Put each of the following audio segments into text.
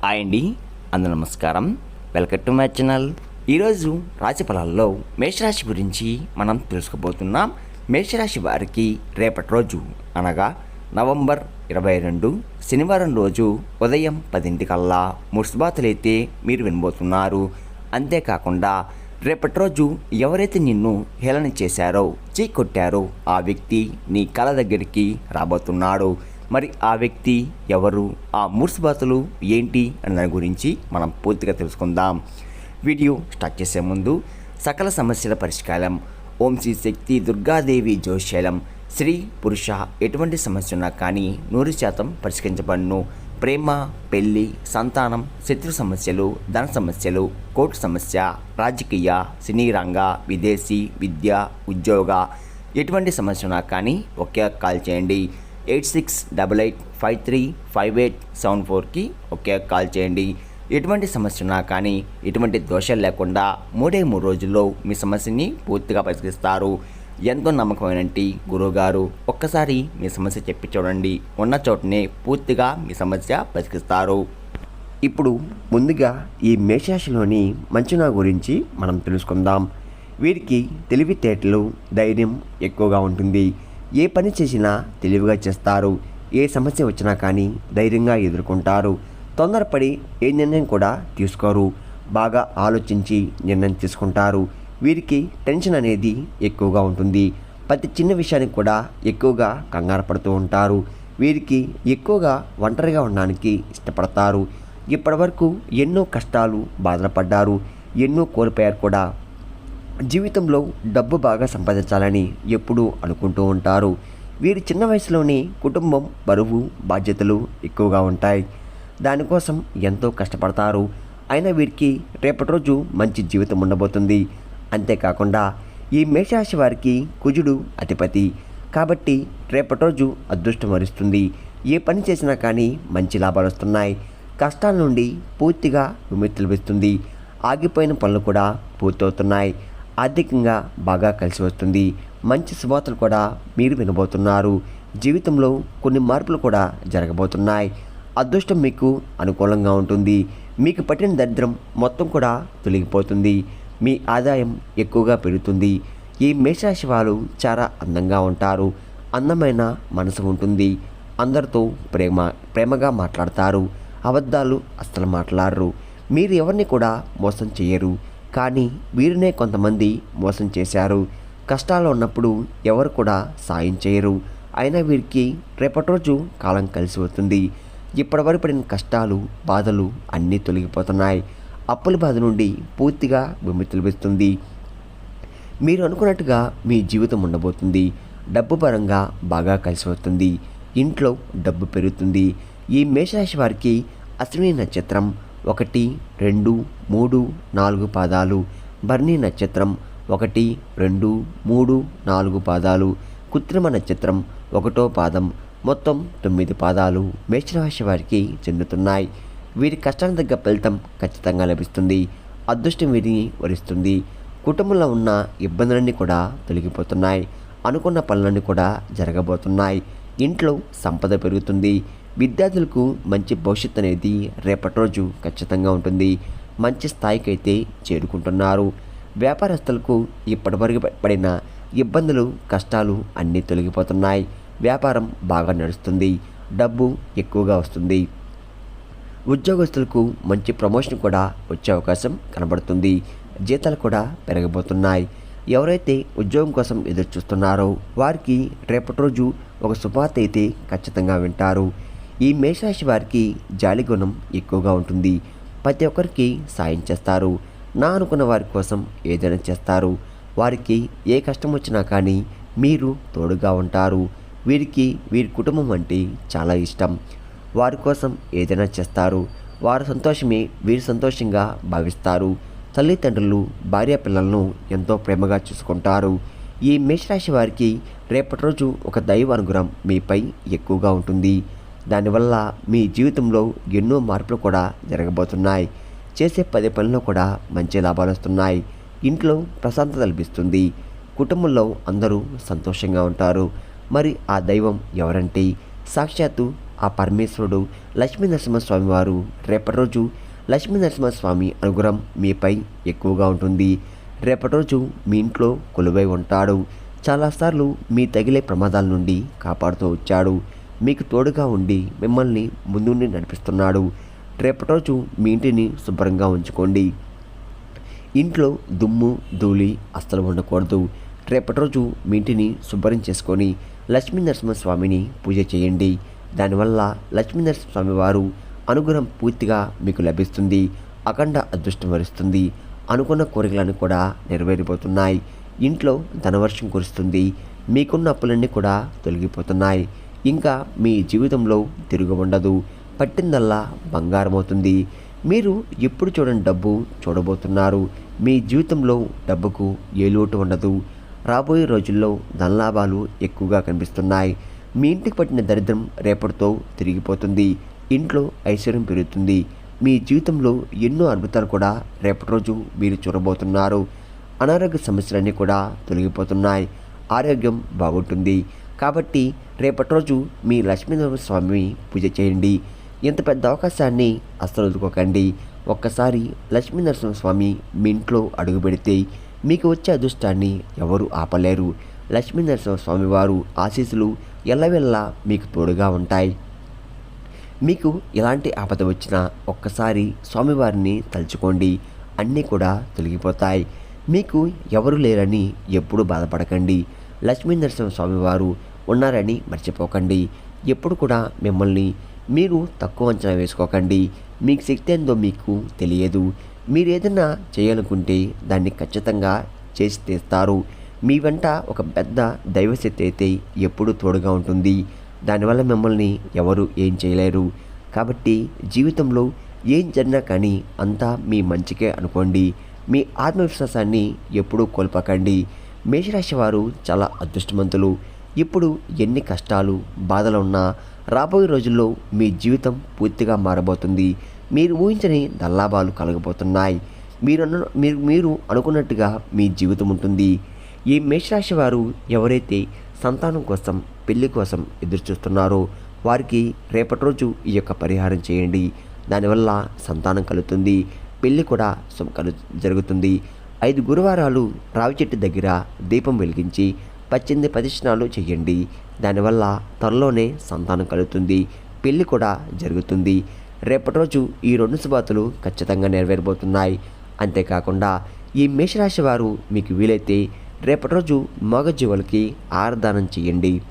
Hi అండి అందు నమస్కారం. వెల్కమ్ టు మై ఛానల్ ఈరోజు రాశి ఫలాల్లో మేషరాశి గురించి మనం తెలుసుకోబోతున్నాం. మేషరాశి వారికి రేపటి రోజు అనగా నవంబర్ ఇరవై రెండు శనివారం రోజు ఉదయం పదింటికల్లా ముర్సుబాతులైతే మీరు వినబోతున్నారు. అంతేకాకుండా రేపటి రోజు ఎవరైతే నిన్ను హేళన చేశారో చీకొట్టారో ఆ వ్యక్తి నీ కళ దగ్గరికి రాబోతున్నాడు. మరి ఆ వ్యక్తి ఎవరు? ఆ మూర్సుబాతులు ఏంటి? అనే దాని గురించి మనం పూర్తిగా తెలుసుకుందాం. వీడియో స్టార్ట్ చేసే ముందు సకల సమస్యల పరిష్కారం ఓం శ్రీ శక్తి దుర్గాదేవి జోశైలం స్త్రీ పురుష ఎటువంటి సమస్య ఉన్నా కానీ నూరు శాతం పరిష్కరించబడును. ప్రేమ పెళ్ళి సంతానం శత్రు సమస్యలు ధన సమస్యలు కోర్టు సమస్య రాజకీయ సినీ రంగ విదేశీ విద్య ఉద్యోగ ఎటువంటి సమస్య ఉన్నా కానీ ఒకే కాల్ చేయండి. Eight six double eight five three five eight seven ఫోర్కి ఒకే కాల్ చేయండి. ఎటువంటి సమస్య ఉన్నా కానీ ఎటువంటి దోషాలు లేకుండా మూడే మూడు రోజుల్లో మీ సమస్యని పూర్తిగా పరిష్కరిస్తారు. ఎంతో నమ్మకమైనటి గురువుగారు ఒక్కసారి మీ సమస్య చెప్పి చూడండి. ఉన్న చోటనే పూర్తిగా మీ సమస్య పరిష్కరిస్తారు. ఇప్పుడు ముందుగా ఈ మేషరాశిలోని మంచునా గురించి మనం తెలుసుకుందాం. వీరికి తెలివితేటలు ధైర్యం ఎక్కువగా ఉంటుంది. ఏ పని చేసినా తెలివిగా చేస్తారు. ఏ సమస్య వచ్చినా కానీ ధైర్యంగా ఎదుర్కొంటారు. తొందరపడి ఏ నిర్ణయం కూడా తీసుకోరు. బాగా ఆలోచించి నిర్ణయం తీసుకుంటారు. వీరికి టెన్షన్ అనేది ఎక్కువగా ఉంటుంది. ప్రతి చిన్న విషయానికి కూడా ఎక్కువగా కంగారు పడుతూ ఉంటారు. వీరికి ఎక్కువగా ఒంటరిగా ఉండడానికి ఇష్టపడతారు. ఇప్పటివరకు ఎన్నో కష్టాలు బాధలు పడ్డారు. ఎన్నో కోల్పోయారు కూడా. జీవితంలో డబ్బు బాగా సంపాదించాలని ఎప్పుడూ అనుకుంటూ ఉంటారు. వీరి చిన్న వయసులోనే కుటుంబం బరువు బాధ్యతలు ఎక్కువగా ఉంటాయి. దానికోసం ఎంతో కష్టపడతారు. అయినా వీరికి రేపటి రోజు మంచి జీవితం ఉండబోతుంది. అంతేకాకుండా ఈ మేషరాశి వారికి కుజుడు అధిపతి. కాబట్టి రేపటి రోజు అదృష్టం వరిస్తుంది. ఏ పని చేసినా కానీ మంచి లాభాలు వస్తున్నాయి. కష్టాల నుండి పూర్తిగా విముక్తి లభిస్తుంది. ఆగిపోయిన పనులు కూడా పూర్తవుతున్నాయి. ఆర్థికంగా బాగా కలిసి వస్తుంది. మంచి శుభార్తలు కూడా మీరు వినబోతున్నారు. జీవితంలో కొన్ని మార్పులు కూడా జరగబోతున్నాయి. అదృష్టం మీకు అనుకూలంగా ఉంటుంది. మీకు పట్టిన దరిద్రం మొత్తం కూడా తొలగిపోతుంది. మీ ఆదాయం ఎక్కువగా పెరుగుతుంది. ఈ మేషరాశి వారు చాలా అందంగా ఉంటారు. అందమైన మనసు ఉంటుంది. అందరితో ప్రేమ ప్రేమగా మాట్లాడతారు. అబద్ధాలు అస్సలు మాట్లాడరు. మీరు ఎవరిని కూడా మోసం చేయరు. కానీ వీరినే కొంతమంది మోసం చేశారు. కష్టాలు ఉన్నప్పుడు ఎవరు కూడా సాయం చేయరు. అయినా వీరికి రేపటి రోజు కాలం కలిసి వస్తుంది. ఇప్పటివరకు పడిన కష్టాలు బాధలు అన్నీ తొలగిపోతున్నాయి. అప్పుల బాధ నుండి పూర్తిగా విముక్తి లభిస్తుంది మీరు అనుకున్నట్టుగా మీ జీవితం ఉండబోతుంది. డబ్బు పరంగా బాగా కలిసి వస్తుంది. ఇంట్లో డబ్బు పెరుగుతుంది. ఈ మేషరాశి వారికి అశ్విని నక్షత్రం ఒకటి రెండు మూడు నాలుగు పాదాలు. భరణి నక్షత్రం ఒకటి రెండు మూడు నాలుగు పాదాలు. కృత్రిమ నక్షత్రం ఒకటో పాదం. మొత్తం తొమ్మిది పాదాలు మేషరాశి వారికి చెందుతున్నాయి. వీరి కష్టానికి తగ్గ ఫలితం ఖచ్చితంగా లభిస్తుంది. అదృష్టం వీరిని వరిస్తుంది. కుటుంబంలో ఉన్న ఇబ్బందులన్నీ కూడా తొలగిపోతున్నాయి. అనుకున్న పనులన్నీ కూడా జరగబోతున్నాయి. ఇంట్లో సంపద పెరుగుతుంది. విద్యార్థులకు మంచి భవిష్యత్తు అనేది రేపటి రోజు ఖచ్చితంగా ఉంటుంది. మంచి స్థాయికి అయితే చేరుకుంటున్నారు. వ్యాపారస్తులకు ఇప్పటివరకు పడిన ఇబ్బందులు కష్టాలు అన్నీ తొలగిపోతున్నాయి. వ్యాపారం బాగా నడుస్తుంది. డబ్బు ఎక్కువగా వస్తుంది. ఉద్యోగస్తులకు మంచి ప్రమోషన్ కూడా వచ్చే అవకాశం కనబడుతుంది. జీతాలు కూడా పెరగబోతున్నాయి ఎవరైతే ఉద్యోగం కోసం ఎదురు చూస్తున్నారో వారికి రేపటి రోజు ఒక శుభార్త అయితే ఖచ్చితంగా వింటారు. ఈ మేషరాశి వారికి జాలి గుణం ఎక్కువగా ఉంటుంది. ప్రతి ఒక్కరికి సాయం చేస్తారు. నా అనుకున్న వారి కోసం ఏదైనా చేస్తారు. వారికి ఏ కష్టం వచ్చినా కానీ మీరు తోడుగా ఉంటారు. వీరికి వీరి కుటుంబం అంటే చాలా ఇష్టం. వారి కోసం ఏదైనా చేస్తారు. వారి సంతోషమే వీరి సంతోషంగా భావిస్తారు. తల్లిదండ్రులు భార్య పిల్లలను ఎంతో ప్రేమగా చూసుకుంటారు. ఈ మేషరాశి వారికి రేపటి రోజు ఒక దైవ అనుగ్రహం మీపై ఎక్కువగా ఉంటుంది. దానివల్ల మీ జీవితంలో ఎన్నో మార్పులు కూడా జరగబోతున్నాయి. చేసే పది పనుల్లో కూడా మంచి లాభాలు వస్తున్నాయి. ఇంట్లో ప్రశాంతత లభిస్తుంది. కుటుంబంలో అందరూ సంతోషంగా ఉంటారు. మరి ఆ దైవం ఎవరంటే? సాక్షాత్తు ఆ పరమేశ్వరుడు లక్ష్మీ నరసింహస్వామి వారు. రేపటి రోజు లక్ష్మీ నరసింహస్వామి అనుగ్రహం మీపై ఎక్కువగా ఉంటుంది. రేపటి రోజు మీ ఇంట్లో కొలువై ఉంటాడు. చాలాసార్లు మీ తగిలే ప్రమాదాల నుండి కాపాడుతూ వచ్చాడు. మీకు తోడుగా ఉండి మిమ్మల్ని ముందుండి నడిపిస్తున్నాడు. రేపటి రోజు మీ ఇంటిని శుభ్రంగా ఉంచుకోండి. ఇంట్లో దుమ్ము ధూళి అస్సలు ఉండకూడదు. రేపటి రోజు మీ ఇంటిని శుభ్రం చేసుకొని లక్ష్మీ నరసింహస్వామిని పూజ చేయండి. దానివల్ల లక్ష్మీ నరసింహస్వామి వారు అనుగ్రహం పూర్తిగా మీకు లభిస్తుంది. అఖండ అదృష్టం వరిస్తుంది. అనుకున్న కోరికలను కూడా నెరవేరిపోతున్నాయి. ఇంట్లో ధనవర్షం కురుస్తుంది. మీకున్న అప్పులన్నీ కూడా తొలగిపోతున్నాయి. ఇంకా మీ జీవితంలో తిరుగు ఉండదు పట్టిందల్లా బంగారమవుతుంది. మీరు ఎప్పుడు చూడని డబ్బు చూడబోతున్నారు. మీ జీవితంలో డబ్బుకు ఏ లోటు ఉండదు. రాబోయే రోజుల్లో ధనలాభాలు ఎక్కువగా కనిపిస్తున్నాయి. మీ ఇంటికి పట్టిన దరిద్రం రేపటితో తిరిగిపోతుంది. ఇంట్లో ఐశ్వర్యం పెరుగుతుంది. మీ జీవితంలో ఎన్నో అద్భుతాలు కూడా రేపటి రోజు మీరు చూడబోతున్నారు. అనారోగ్య సమస్యలన్నీ కూడా తొలగిపోతున్నాయి. ఆరోగ్యం బాగుంటుంది. కాబట్టి రేపటి రోజు మీ లక్ష్మీనరసింహ స్వామి పూజ చేయండి. ఇంత పెద్ద అవకాశాన్ని అస్సలు వదులుకోకండి. ఒక్కసారి లక్ష్మీనరసింహస్వామి మీ ఇంట్లో అడుగు పెడితే మీకు వచ్చే అదృష్టాన్ని ఎవరు ఆపలేరు. లక్ష్మీనరసింహస్వామి వారు ఆశీస్సులు ఎల్లవెల్లా మీకు తోడుగా ఉంటాయి. మీకు ఎలాంటి ఆపద వచ్చినా ఒక్కసారి స్వామివారిని తలుచుకోండి. అన్నీ కూడా తొలగిపోతాయి. మీకు ఎవరు లేరని ఎప్పుడు బాధపడకండి. లక్ష్మీ స్వామివారు వారు ఉన్నారని మర్చిపోకండి. ఎప్పుడు కూడా మిమ్మల్ని మీరు తక్కువ అంచనా వేసుకోకండి. మీకు శక్తి ఏందో మీకు తెలియదు. మీరు ఏదైనా చేయాలనుకుంటే దాన్ని ఖచ్చితంగా చేసి తీస్తారు. మీ వెంట ఒక పెద్ద దైవశక్తి అయితే ఎప్పుడూ తోడుగా ఉంటుంది. దానివల్ల మిమ్మల్ని ఎవరు ఏం చేయలేరు. కాబట్టి జీవితంలో ఏం జరిగినా కానీ అంతా మీ మంచికే అనుకోండి. మీ ఆత్మవిశ్వాసాన్ని ఎప్పుడూ కోల్పోకండి. మేషరాశి వారు చాలా అదృష్టవంతులు. ఇప్పుడు ఎన్ని కష్టాలు బాధలు ఉన్నా రాబోయే రోజుల్లో మీ జీవితం పూర్తిగా మారబోతుంది. మీరు ఊహించని దల్లాభాలు కలగబోతున్నాయి. మీరు మీరు మీరు అనుకున్నట్టుగా మీ జీవితం ఉంటుంది. ఈ మేషరాశి వారు ఎవరైతే సంతానం కోసం పెళ్ళి కోసం ఎదురు చూస్తున్నారో వారికి రేపటి రోజు ఈ యొక్క పరిహారం చేయండి. దానివల్ల సంతానం కలుగుతుంది. పెళ్ళి కూడా శుభ కలు జరుగుతుంది. ఐదు గురువారాలు రావి చెట్టు దగ్గర దీపం వెలిగించి పద్దెనిమిది ప్రదక్షిణాలు చేయండి. దానివల్ల త్వరలోనే సంతానం కలుగుతుంది. పెళ్ళి కూడా జరుగుతుంది. రేపటి రోజు ఈ రెండు శుభాతులు ఖచ్చితంగా నెరవేరబోతున్నాయి. అంతేకాకుండా ఈ మేషరాశి వారు మీకు వీలైతే రేపటి రోజు మగజీవులకి ఆరాధన చేయండి.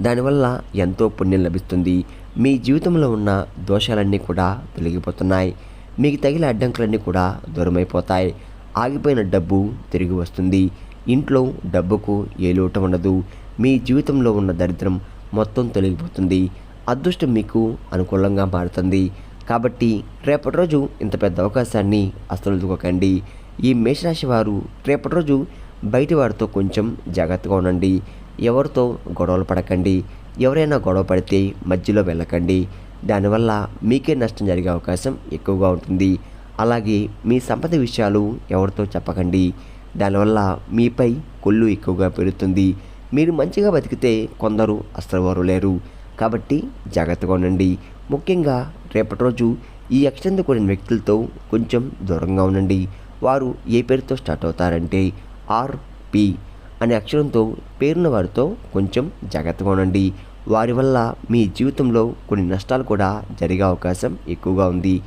దానివల్ల ఎంతో పుణ్యం లభిస్తుంది. మీ జీవితంలో ఉన్న దోషాలన్నీ కూడా తొలగిపోతున్నాయి. మీకు తగిన అడ్డంకులన్నీ కూడా దూరమైపోతాయి. ఆగిపోయిన డబ్బు తిరిగి వస్తుంది. ఇంట్లో డబ్బుకు ఏ లోటు ఉండదు. మీ జీవితంలో ఉన్న దరిద్రం మొత్తం తొలగిపోతుంది. అదృష్టం మీకు అనుకూలంగా మారుతుంది. కాబట్టి రేపటి రోజు ఇంత పెద్ద అవకాశాన్ని అస్సలు దుకోకండి ఈ మేషరాశి వారు రేపటి రోజు బయటి వారితో కొంచెం జాగ్రత్తగా ఉండండి. ఎవరితో గొడవలు పడకండి. ఎవరైనా గొడవ పడితే మధ్యలో వెళ్ళకండి. దానివల్ల మీకే నష్టం జరిగే అవకాశం ఎక్కువగా ఉంటుంది. అలాగే మీ సంపద విషయాలు ఎవరితో చెప్పకండి. దానివల్ల మీపై కొల్లు ఎక్కువగా పెరుగుతుంది. మీరు మంచిగా బతికితే కొందరు అస్సలు వారు లేరు. కాబట్టి జాగ్రత్తగా ఉండండి. ముఖ్యంగా రేపటి రోజు ఈ అక్షరంతో కూడిన వ్యక్తులతో కొంచెం దూరంగా ఉండండి. వారు ఏ పేరుతో స్టార్ట్ అవుతారంటే ఆర్పి అనే అక్షరంతో పేరున్న వారితో కొంచెం జాగ్రత్తగా ఉండండి. వారి వల్ల మీ జీవితంలో కొన్ని నష్టాలు కూడా జరిగే అవకాశం ఎక్కువగా ఉంది.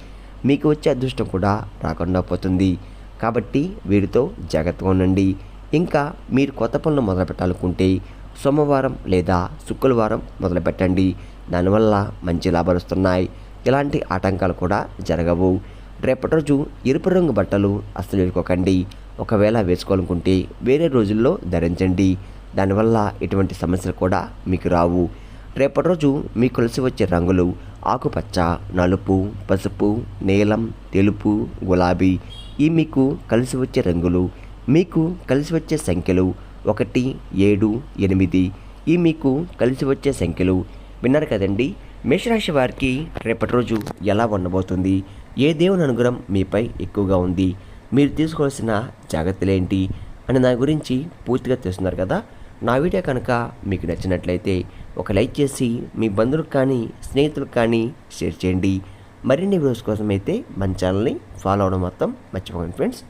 మీకు వచ్చే అదృష్టం కూడా రాకుండా పోతుంది. కాబట్టి వీరితో జాగ్రత్తగా ఉండండి. ఇంకా మీరు కొత్త పనులు మొదలు పెట్టాలనుకుంటే సోమవారం లేదా శుక్రవారం మొదలుపెట్టండి. దానివల్ల మంచి లాభాలు వస్తున్నాయి. ఇలాంటి ఆటంకాలు కూడా జరగవు. రేపటి రోజు ఎరుపు రంగు బట్టలు అస్సలు వేసుకోకండి. ఒకవేళ వేసుకోవాలనుకుంటే వేరే రోజుల్లో ధరించండి. దానివల్ల ఎటువంటి సమస్యలు కూడా మీకు రావు. రేపటి రోజు మీకు కలిసి వచ్చే రంగులు ఆకుపచ్చ నలుపు పసుపు నీలం తెలుపు గులాబీ ఈ మీకు కలిసి వచ్చే రంగులు మీకు కలిసి వచ్చే సంఖ్యలు ఒకటి ఏడు ఎనిమిది ఈ మీకు కలిసి వచ్చే సంఖ్యలు విన్నారు కదండి. మేషరాశి వారికి రేపటి రోజు ఎలా ఉండబోతుంది? ఏ దేవుని అనుగ్రహం మీపై ఎక్కువగా ఉంది? మీరు తీసుకోవాల్సిన జాగ్రత్తలు ఏంటి? అని దాని గురించి పూర్తిగా తెలుస్తున్నారు కదా. నా వీడియో కనుక మీకు నచ్చినట్లయితే ఒక లైక్ చేసి మీ బంధువులకు కానీ స్నేహితులకు కానీ షేర్ చేయండి. మరిన్ని వీడియోస్ కోసం అయితే మన ఛానల్ని ఫాలో అవడం మొత్తం మర్చిపోకండి ఫ్రెండ్స్.